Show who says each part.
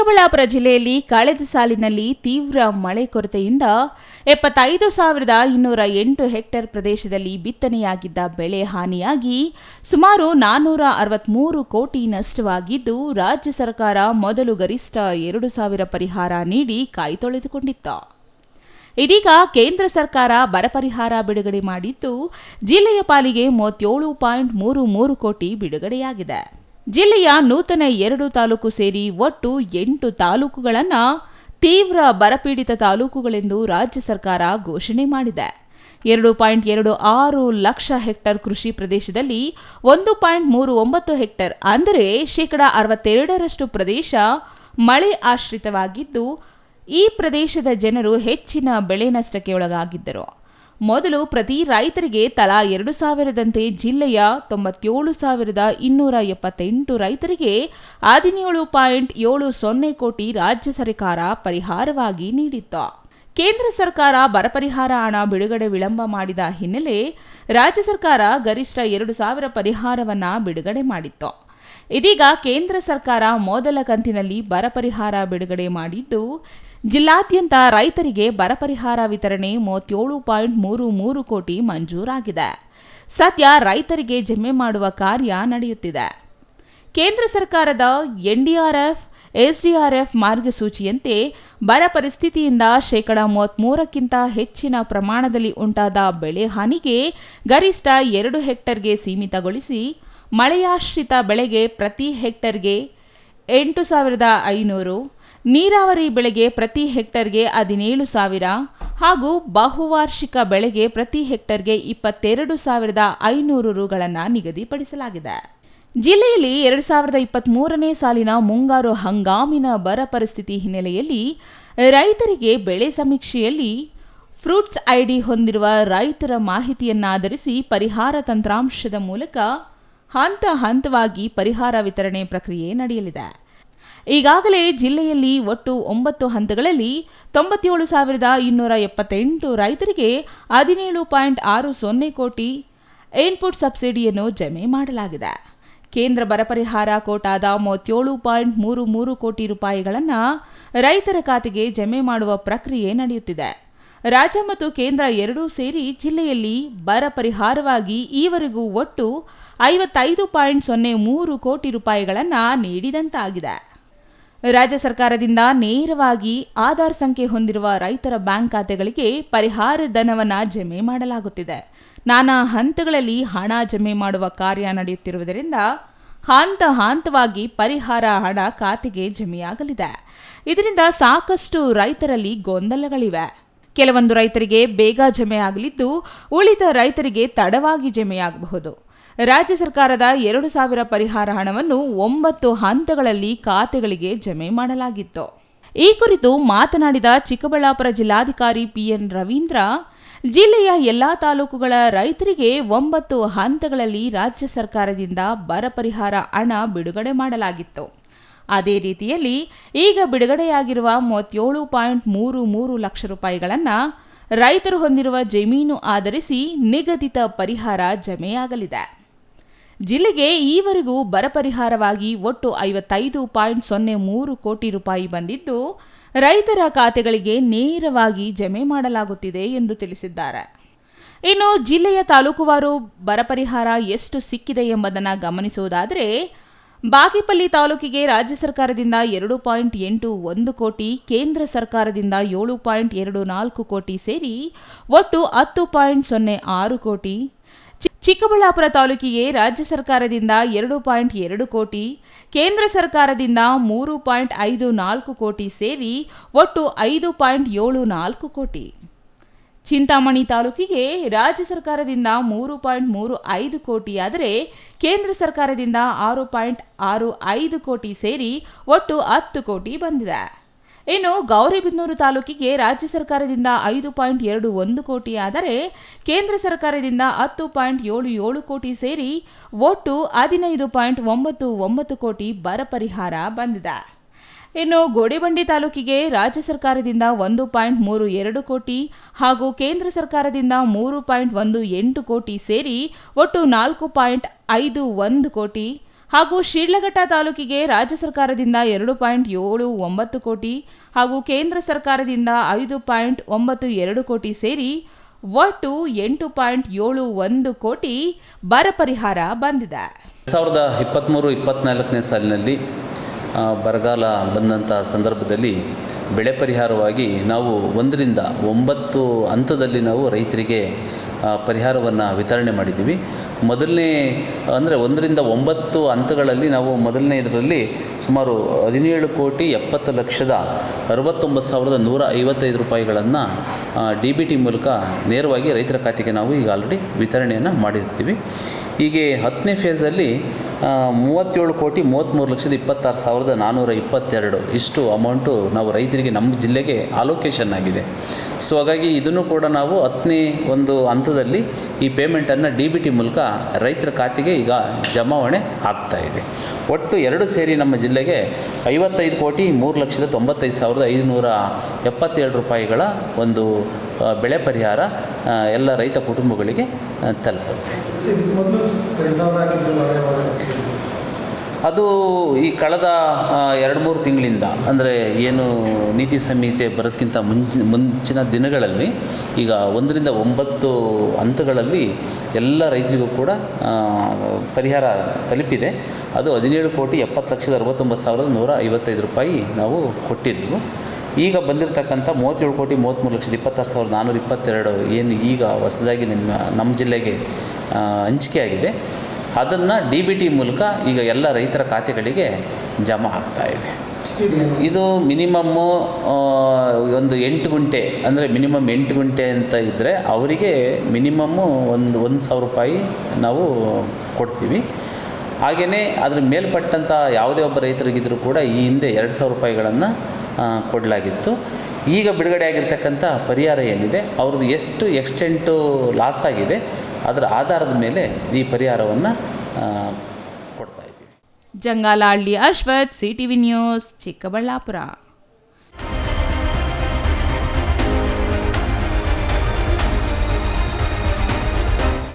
Speaker 1: ಚಿಕ್ಕಬಳ್ಳಾಪುರ ಜಿಲ್ಲೆಯಲ್ಲಿ ಕಳೆದ ಸಾಲಿನಲ್ಲಿ ತೀವ್ರ ಮಳೆ ಕೊರತೆಯಿಂದ ಎಪ್ಪತ್ತೈದು ಸಾವಿರದ ಇನ್ನೂರ ಎಂಟು ಹೆಕ್ಟೇರ್ ಪ್ರದೇಶದಲ್ಲಿ ಬಿತ್ತನೆಯಾಗಿದ್ದ ಬೆಳೆ ಹಾನಿಯಾಗಿ ಸುಮಾರು ನಾನ್ನೂರ ಅರವತ್ಮೂರು ಕೋಟಿ ನಷ್ಟವಾಗಿದ್ದು, ರಾಜ್ಯ ಸರ್ಕಾರ ಮೊದಲು ಗರಿಷ್ಠ ಎರಡು ಸಾವಿರ ಪರಿಹಾರ ನೀಡಿ ಕಾಯ್ತೊಳೆದುಕೊಂಡಿತ್ತು ಇದೀಗ ಕೇಂದ್ರ ಸರ್ಕಾರ ಬರ ಪರಿಹಾರ ಬಿಡುಗಡೆ ಮಾಡಿದ್ದು, ಜಿಲ್ಲೆಯ ಪಾಲಿಗೆ ಮೂವತ್ತೇಳು ಪಾಯಿಂಟ್ ಮೂರು ಮೂರು ಕೋಟಿ ಬಿಡುಗಡೆಯಾಗಿದೆ. ಜಿಲ್ಲೆಯ ನೂತನ ಎರಡು ತಾಲೂಕು ಸೇರಿ ಒಟ್ಟು ಎಂಟು ತಾಲೂಕುಗಳನ್ನು ತೀವ್ರ ಬರಪೀಡಿತ ತಾಲೂಕುಗಳೆಂದು ರಾಜ್ಯ ಸರ್ಕಾರ ಘೋಷಣೆ ಮಾಡಿದೆ. ಎರಡು ಪಾಯಿಂಟ್ ಎರಡು ಆರು ಲಕ್ಷ ಹೆಕ್ಟರ್ ಕೃಷಿ ಪ್ರದೇಶದಲ್ಲಿ ಒಂದು ಪಾಯಿಂಟ್ ಮೂರು ಒಂಬತ್ತು ಹೆಕ್ಟರ್ ಅಂದರೆ ಶೇಕಡ ಅರವತ್ತೆರಡರಷ್ಟು ಪ್ರದೇಶ ಮಳೆ ಆಶ್ರಿತವಾಗಿದ್ದು, ಈ ಪ್ರದೇಶದ ಜನರು ಹೆಚ್ಚಿನ ಬೆಳೆ ನಷ್ಟಕ್ಕೆ ಒಳಗಾಗಿದ್ದರು. ಮೊದಲು ಪ್ರತಿ ರೈತರಿಗೆ ತಲಾ ಎರಡು ಸಾವಿರದಂತೆ ಜಿಲ್ಲೆಯ ತೊಂಬತ್ತೇಳು ಸಾವಿರದ ಇನ್ನೂರ ಎಪ್ಪತ್ತೆಂಟು ರೈತರಿಗೆ ಹದಿನೇಳು ಪಾಯಿಂಟ್ ಏಳು ಸೊನ್ನೆ ಕೋಟಿ ರಾಜ್ಯ ಸರ್ಕಾರ ಪರಿಹಾರವಾಗಿ ನೀಡಿತ್ತು. ಕೇಂದ್ರ ಸರ್ಕಾರ ಬರ ಪರಿಹಾರ ಹಣ ಬಿಡುಗಡೆ ವಿಳಂಬ ಮಾಡಿದ ಹಿನ್ನೆಲೆ ರಾಜ್ಯ ಸರ್ಕಾರ ಗರಿಷ್ಠ ಎರಡು ಸಾವಿರ ಪರಿಹಾರವನ್ನು ಬಿಡುಗಡೆ ಮಾಡಿತ್ತು. ಇದೀಗ ಕೇಂದ್ರ ಸರ್ಕಾರ ಮೊದಲ ಕಂತಿನಲ್ಲಿ ಬರ ಪರಿಹಾರ ಬಿಡುಗಡೆ ಮಾಡಿದ್ದು, ಜಿಲ್ಲಾದ್ಯಂತ ರೈತರಿಗೆ ಬರ ಪರಿಹಾರ ವಿತರಣೆ ಮೂವತ್ತೇಳು ಪಾಯಿಂಟ್ ಮೂರು ಮೂರು ಕೋಟಿ ಮಂಜೂರಾಗಿದೆ. ಸದ್ಯ ರೈತರಿಗೆ ಜಮೆ ಮಾಡುವ ಕಾರ್ಯ ನಡೆಯುತ್ತಿದೆ. ಕೇಂದ್ರ ಸರ್ಕಾರದ ಎನ್ಡಿಆರ್ಎಫ್ ಎಸ್ಡಿಆರ್ಎಫ್ ಮಾರ್ಗಸೂಚಿಯಂತೆ ಬರ ಪರಿಸ್ಥಿತಿಯಿಂದ ಶೇಕಡ ಮೂವತ್ತ್ಮೂರಕ್ಕಿಂತ ಹೆಚ್ಚಿನ ಪ್ರಮಾಣದಲ್ಲಿ ಉಂಟಾದ ಬೆಳೆ ಹಾನಿಗೆ ಗರಿಷ್ಠ ಎರಡು ಹೆಕ್ಟರ್ಗೆ ಸೀಮಿತಗೊಳಿಸಿ ಮಳೆಯಾಶ್ರಿತ ಬೆಳೆಗೆ ಪ್ರತಿ ಹೆಕ್ಟರ್ಗೆ ಎಂಟು ಸಾವಿರದ ಐನೂರು, ನೀರಾವರಿ ಬೆಳೆಗೆ ಪ್ರತಿ ಹೆಕ್ಟರ್ಗೆ ಹದಿನೇಳು ಸಾವಿರ ಹಾಗೂ ಬಹುವಾರ್ಷಿಕ ಬೆಳೆಗೆ ಪ್ರತಿ ಹೆಕ್ಟರ್ಗೆ ಇಪ್ಪತ್ತೆರಡು ಸಾವಿರದ ಐನೂರು ರುಗಳನ್ನು ನಿಗದಿಪಡಿಸಲಾಗಿದೆ. ಜಿಲ್ಲೆಯಲ್ಲಿ ಎರಡು ಸಾವಿರದ ಇಪ್ಪತ್ತ್ಮೂರನೇ ಸಾಲಿನ ಮುಂಗಾರು ಹಂಗಾಮಿನ ಬರ ಪರಿಸ್ಥಿತಿ ಹಿನ್ನೆಲೆಯಲ್ಲಿ ರೈತರಿಗೆ ಬೆಳೆ ಸಮೀಕ್ಷೆಯಲ್ಲಿ ಫ್ರೂಟ್ಸ್ ಐಡಿ ಹೊಂದಿರುವ ರೈತರ ಮಾಹಿತಿಯನ್ನಾಧರಿಸಿ ಪರಿಹಾರ ತಂತ್ರಾಂಶದ ಮೂಲಕ ಹಂತ ಹಂತವಾಗಿ ಪರಿಹಾರ ವಿತರಣೆ ಪ್ರಕ್ರಿಯೆ ನಡೆಯಲಿದೆ. ಈಗಾಗಲೇ ಜಿಲ್ಲೆಯಲ್ಲಿ ಒಟ್ಟು ಒಂಬತ್ತು ಹಂತಗಳಲ್ಲಿ ತೊಂಬತ್ತೇಳು ಸಾವಿರದ ಇನ್ನೂರ ಎಪ್ಪತ್ತೆಂಟು ರೈತರಿಗೆ ಹದಿನೇಳು ಪಾಯಿಂಟ್ ಆರು ಸೊನ್ನೆ ಕೋಟಿ ಇನ್ಪುಟ್ ಸಬ್ಸಿಡಿಯನ್ನು ಜಮೆ ಮಾಡಲಾಗಿದೆ. ಕೇಂದ್ರ ಬರ ಪರಿಹಾರ ಕೋಟಾದ ಮೂವತ್ತೇಳು ಪಾಯಿಂಟ್ ಮೂರು ಮೂರು ಕೋಟಿ ರೂಪಾಯಿಗಳನ್ನು ರೈತರ ಖಾತೆಗೆ ಜಮೆ ಮಾಡುವ ಪ್ರಕ್ರಿಯೆ ನಡೆಯುತ್ತಿದೆ. ರಾಜ್ಯ ಮತ್ತು ಕೇಂದ್ರ ಎರಡೂ ಸೇರಿ ಜಿಲ್ಲೆಯಲ್ಲಿ ಬರ ಪರಿಹಾರವಾಗಿ ಈವರೆಗೂ ಒಟ್ಟು ಐವತ್ತೈದು ಪಾಯಿಂಟ್ ಸೊನ್ನೆ ಮೂರು ಕೋಟಿ ರೂಪಾಯಿಗಳನ್ನು ನೀಡಿದಂತಾಗಿದೆ. ರಾಜ್ಯ ಸರ್ಕಾರದಿಂದ ನೇರವಾಗಿ ಆಧಾರ್ ಸಂಖ್ಯೆ ಹೊಂದಿರುವ ರೈತರ ಬ್ಯಾಂಕ್ ಖಾತೆಗಳಿಗೆ ಪರಿಹಾರ ಧನವನ್ನು ಜಮೆ ಮಾಡಲಾಗುತ್ತಿದೆ. ನಾನಾ ಹಂತಗಳಲ್ಲಿ ಹಣ ಜಮೆ ಮಾಡುವ ಕಾರ್ಯ ನಡೆಯುತ್ತಿರುವುದರಿಂದ ಹಂತ ಹಂತವಾಗಿ ಪರಿಹಾರ ಹಣ ಖಾತೆಗೆ ಜಮೆಯಾಗಲಿದೆ. ಇದರಿಂದ ಸಾಕಷ್ಟು ರೈತರಲ್ಲಿ ಗೊಂದಲಗಳಿವೆ. ಕೆಲವೊಂದು ರೈತರಿಗೆ ಬೇಗ ಜಮೆ ಆಗಲಿದ್ದು ಉಳಿದ ರೈತರಿಗೆ ತಡವಾಗಿ ಜಮೆಯಾಗಬಹುದು. ರಾಜ್ಯ ಸರ್ಕಾರದ ಎರಡು ಸಾವಿರ ಪರಿಹಾರ ಹಣವನ್ನು ಒಂಬತ್ತು ಹಂತಗಳಲ್ಲಿ ಖಾತೆಗಳಿಗೆ ಜಮೆ ಮಾಡಲಾಗಿತ್ತು. ಈ ಕುರಿತು ಮಾತನಾಡಿದ ಚಿಕ್ಕಬಳ್ಳಾಪುರ ಜಿಲ್ಲಾಧಿಕಾರಿ ಪಿಎನ್ ರವೀಂದ್ರ, ಜಿಲ್ಲೆಯ ಎಲ್ಲಾ ತಾಲೂಕುಗಳ ರೈತರಿಗೆ ಒಂಬತ್ತು ಹಂತಗಳಲ್ಲಿ ರಾಜ್ಯ ಸರ್ಕಾರದಿಂದ ಬರ ಪರಿಹಾರ ಹಣ ಬಿಡುಗಡೆ ಮಾಡಲಾಗಿತ್ತು. ಅದೇ ರೀತಿಯಲ್ಲಿ ಈಗ ಬಿಡುಗಡೆಯಾಗಿರುವ ಮೂವತ್ತೇಳು ಪಾಯಿಂಟ್ ಮೂರು ಮೂರು ಲಕ್ಷ ರೂಪಾಯಿಗಳನ್ನು ರೈತರು ಹೊಂದಿರುವ ಜಮೀನು ಆಧರಿಸಿ ನಿಗದಿತ ಪರಿಹಾರ ಜಮೆಯಾಗಲಿದೆ. ಜಿಲ್ಲೆಗೆ ಈವರೆಗೂ ಬರ ಪರಿಹಾರವಾಗಿ ಒಟ್ಟು ಐವತ್ತೈದು ಪಾಯಿಂಟ್ ಸೊನ್ನೆ ಮೂರು ಕೋಟಿ ರೂಪಾಯಿ ಬಂದಿದ್ದು, ರೈತರ ಖಾತೆಗಳಿಗೆ ನೇರವಾಗಿ ಜಮೆ ಮಾಡಲಾಗುತ್ತಿದೆ ಎಂದು ತಿಳಿಸಿದ್ದಾರೆ. ಇನ್ನು ಜಿಲ್ಲೆಯ ತಾಲೂಕುವಾರು ಬರ ಪರಿಹಾರ ಎಷ್ಟು ಸಿಕ್ಕಿದೆ ಎಂಬುದನ್ನು ಗಮನಿಸುವುದಾದರೆ, ಬಾಗೇಪಲ್ಲಿ ತಾಲೂಕಿಗೆ ರಾಜ್ಯ ಸರ್ಕಾರದಿಂದ ಎರಡು ಪಾಯಿಂಟ್ ಎಂಟು ಒಂದು ಕೋಟಿ, ಕೇಂದ್ರ ಸರ್ಕಾರದಿಂದ ಏಳು ಪಾಯಿಂಟ್ ಎರಡು ನಾಲ್ಕು ಕೋಟಿ ಸೇರಿ ಒಟ್ಟು ಹತ್ತು ಪಾಯಿಂಟ್ ಸೊನ್ನೆ ಆರು ಕೋಟಿ ಚಿಕ್ಕಬಳ್ಳಾಪುರ ತಾಲೂಕಿಗೆ ರಾಜ್ಯ ಸರ್ಕಾರದಿಂದ ಎರಡು ಪಾಯಿಂಟ್ ಎರಡು ಕೋಟಿ, ಕೇಂದ್ರ ಸರ್ಕಾರದಿಂದ ಮೂರು ಪಾಯಿಂಟ್ ಐದು ನಾಲ್ಕು ಕೋಟಿ ಸೇರಿ ಒಟ್ಟು ಐದು ಪಾಯಿಂಟ್ ಏಳು ನಾಲ್ಕು ಕೋಟಿ. ಚಿಂತಾಮಣಿ ತಾಲೂಕಿಗೆ ರಾಜ್ಯ ಸರ್ಕಾರದಿಂದ ಮೂರು ಪಾಯಿಂಟ್ ಮೂರು ಐದು ಕೋಟಿಯಾದರೆ ಕೇಂದ್ರ ಸರ್ಕಾರದಿಂದ ಆರು ಪಾಯಿಂಟ್ ಆರು ಐದು ಕೋಟಿ ಸೇರಿ ಒಟ್ಟು ಹತ್ತು ಕೋಟಿ ಬಂದಿದೆ. ಇನ್ನು ಗೌರಿಬಿದನೂರು ತಾಲೂಕಿಗೆ ರಾಜ್ಯ ಸರ್ಕಾರದಿಂದ ಐದು ಪಾಯಿಂಟ್ ಎರಡು ಒಂದು ಕೋಟಿ, ಆದರೆ ಕೇಂದ್ರ ಸರ್ಕಾರದಿಂದ ಹತ್ತು ಪಾಯಿಂಟ್ ಏಳು ಏಳು ಕೋಟಿ ಸೇರಿ ಒಟ್ಟು ಹದಿನೈದು ಪಾಯಿಂಟ್ ಒಂಬತ್ತು ಒಂಬತ್ತು ಕೋಟಿ ಬರ ಪರಿಹಾರ ಬಂದಿದೆ. ಇನ್ನು ಗೋಡೆಬಂಡಿ ತಾಲೂಕಿಗೆ ರಾಜ್ಯ ಸರ್ಕಾರದಿಂದ ಒಂದು ಪಾಯಿಂಟ್ ಮೂರು ಎರಡು ಕೋಟಿ ಹಾಗೂ ಕೇಂದ್ರ ಸರ್ಕಾರದಿಂದ ಮೂರು ಪಾಯಿಂಟ್ ಒಂದು ಎಂಟು ಕೋಟಿ ಸೇರಿ ಒಟ್ಟು ನಾಲ್ಕು ಪಾಯಿಂಟ್ ಐದು ಒಂದು ಕೋಟಿ ಹಾಗೂ ಶಿಡ್ಲಘಟ್ಟ ತಾಲೂಕಿಗೆ ರಾಜ್ಯ ಸರ್ಕಾರದಿಂದ ಎರಡು ಪಾಯಿಂಟ್ ಏಳು ಒಂಬತ್ತು ಕೋಟಿ ಹಾಗೂ ಕೇಂದ್ರ ಸರ್ಕಾರದಿಂದ ಐದು ಪಾಯಿಂಟ್ ಒಂಬತ್ತು ಎರಡು ಕೋಟಿ ಸೇರಿ ಒಟ್ಟು ಎಂಟು ಪಾಯಿಂಟ್ ಏಳು ಒಂದು ಕೋಟಿ ಬರ ಪರಿಹಾರ ಬಂದಿದೆ.
Speaker 2: ಸಾವಿರದ ಇಪ್ಪತ್ತ್ಮೂರು ಇಪ್ಪತ್ತ್ನಾಲ್ಕನೇ ಸಾಲಿನಲ್ಲಿ ಬರಗಾಲ ಬಂದಂಥ ಸಂದರ್ಭದಲ್ಲಿ ಬೆಳೆ ಪರಿಹಾರವಾಗಿ ನಾವು ಒಂದರಿಂದ ಒಂಬತ್ತು ಹಂತದಲ್ಲಿ ನಾವು ರೈತರಿಗೆ ಪರಿಹಾರವನ್ನು ವಿತರಣೆ ಮಾಡಿದ್ದೀವಿ. ಮೊದಲನೇ, ಅಂದರೆ ಒಂದರಿಂದ ಒಂಬತ್ತು ಹಂತಗಳಲ್ಲಿ ನಾವು ಮೊದಲನೇ ಇದರಲ್ಲಿ ಸುಮಾರು ಹದಿನೇಳು ಕೋಟಿ ಎಪ್ಪತ್ತು ಲಕ್ಷದ ಅರವತ್ತೊಂಬತ್ತು ಸಾವಿರದ ನೂರ ಐವತ್ತೈದು ರೂಪಾಯಿಗಳನ್ನು ಡಿ ಬಿ ಟಿ ಮೂಲಕ ನೇರವಾಗಿ ರೈತರ ಖಾತೆಗೆ ನಾವು ಈಗ ಆಲ್ರೆಡಿ ವಿತರಣೆಯನ್ನು ಮಾಡಿರ್ತೀವಿ. ಹೀಗೆ ಹತ್ತನೇ ಫೇಸಲ್ಲಿ ಮೂವತ್ತೇಳು ಕೋಟಿ ಮೂವತ್ತ್ಮೂರು ಲಕ್ಷದ ಇಪ್ಪತ್ತಾರು ಸಾವಿರದ ನಾನ್ನೂರ ಇಪ್ಪತ್ತೆರಡು ಇಷ್ಟು ಅಮೌಂಟು ನಾವು ರೈತರಿಗೆ ನಮ್ಮ ಜಿಲ್ಲೆಗೆ ಅಲೋಕೇಶನ್ ಆಗಿದೆ. ಸೊ ಹಾಗಾಗಿ ಇದನ್ನು ಕೂಡ ನಾವು ಹತ್ತನೇ ಒಂದು ಹಂತದಲ್ಲಿ ಈ ಪೇಮೆಂಟನ್ನು ಡಿ ಬಿ ಟಿ ಮೂಲಕ ರೈತರ ಖಾತೆಗೆ ಈಗ ಜಮಾವಣೆ ಆಗ್ತಾ ಇದೆ. ಒಟ್ಟು ಎರಡು ಸೇರಿ ನಮ್ಮ ಜಿಲ್ಲೆಗೆ ಐವತ್ತೈದು ಕೋಟಿ ಮೂರು ಲಕ್ಷದ ತೊಂಬತ್ತೈದು ಸಾವಿರದ ಐದುನೂರ ಎಪ್ಪತ್ತೇಳು ರೂಪಾಯಿಗಳ ಒಂದು ಬೆಳೆ ಪರಿಹಾರ ಎಲ್ಲ ರೈತ ಕುಟುಂಬಗಳಿಗೆ ತಲುಪುತ್ತೆ
Speaker 3: ಇದಕ್ಕೆ ಮೊದಲು ಎರಡು ಸಾವಿರ ಹಾಕಿದ್ರು ಅದೇ
Speaker 2: ಈ ಕಳೆದ ಎರಡು ಮೂರು ತಿಂಗಳಿಂದ, ಅಂದರೆ ಏನು ನೀತಿ ಸಂಹಿತೆ ಬರೋದಕ್ಕಿಂತ ಮುಂಚಿನ ಮುಂಚಿನ ದಿನಗಳಲ್ಲಿ, ಈಗ ಒಂದರಿಂದ ಒಂಬತ್ತು ಹಂತಗಳಲ್ಲಿ ಎಲ್ಲ ರೈತರಿಗೂ ಕೂಡ ಪರಿಹಾರ ತಲುಪಿದೆ. ಅದು ಹದಿನೇಳು ಕೋಟಿ ಎಪ್ಪತ್ತು ಲಕ್ಷದ ಅರವತ್ತೊಂಬತ್ತು ಸಾವಿರದ ನೂರ ಐವತ್ತೈದು ರೂಪಾಯಿ ನಾವು ಕೊಟ್ಟಿದ್ವು. ಈಗ ಬಂದಿರತಕ್ಕಂಥ ಮೂವತ್ತೇಳು ಕೋಟಿ ಮೂವತ್ತ್ಮೂರು ಲಕ್ಷದ ಇಪ್ಪತ್ತಾರು ಸಾವಿರದ ನಾನ್ನೂರ ಇಪ್ಪತ್ತೆರಡು, ಏನು ಈಗ ಹೊಸದಾಗಿ ನಿಮ್ಮ, ನಮ್ಮ ಜಿಲ್ಲೆಗೆ ಹಂಚಿಕೆ ಆಗಿದೆ ಅದನ್ನು ಡಿ ಬಿ ಟಿ ಮೂಲಕ ಈಗ ಎಲ್ಲ ರೈತರ ಖಾತೆಗಳಿಗೆ ಜಮಾ ಆಗ್ತಾ ಇದೆ. ಇದು ಮಿನಿಮಮ್ಮು ಒಂದು ಎಂಟು ಗುಂಟೆ, ಅಂದರೆ ಮಿನಿಮಮ್ ಎಂಟು ಗುಂಟೆ ಅಂತ ಇದ್ದರೆ ಅವರಿಗೆ ಮಿನಿಮಮ್ಮು ಒಂದು ಒಂದು ಸಾವಿರ ರೂಪಾಯಿ ನಾವು ಕೊಡ್ತೀವಿ. ಹಾಗೆಯೇ ಅದ್ರ ಮೇಲ್ಪಟ್ಟಂಥ ಯಾವುದೇ ಒಬ್ಬ ರೈತರಿಗಿದ್ರು ಕೂಡ ಈ ಹಿಂದೆ ಎರಡು ಸಾವಿರ ರೂಪಾಯಿಗಳನ್ನು ಕೊಡಲಾಗಿತ್ತು. ಈಗ ಬಿಡುಗಡೆ ಆಗಿರ್ತಕ್ಕಂಥ ಪರಿಹಾರ ಏನಿದೆ, ಅವ್ರದ್ದು ಎಷ್ಟು ಎಕ್ಸ್ಟೆಂಟು ಲಾಸ್ ಆಗಿದೆ, ಅದರ ಆಧಾರದ ಮೇಲೆ ಈ ಪರಿಹಾರವನ್ನು ಕೊಡ್ತಾ ಇದ್ದೀವಿ.
Speaker 1: Jangalahalli Ashwath, CTV news, Chikkaballapur.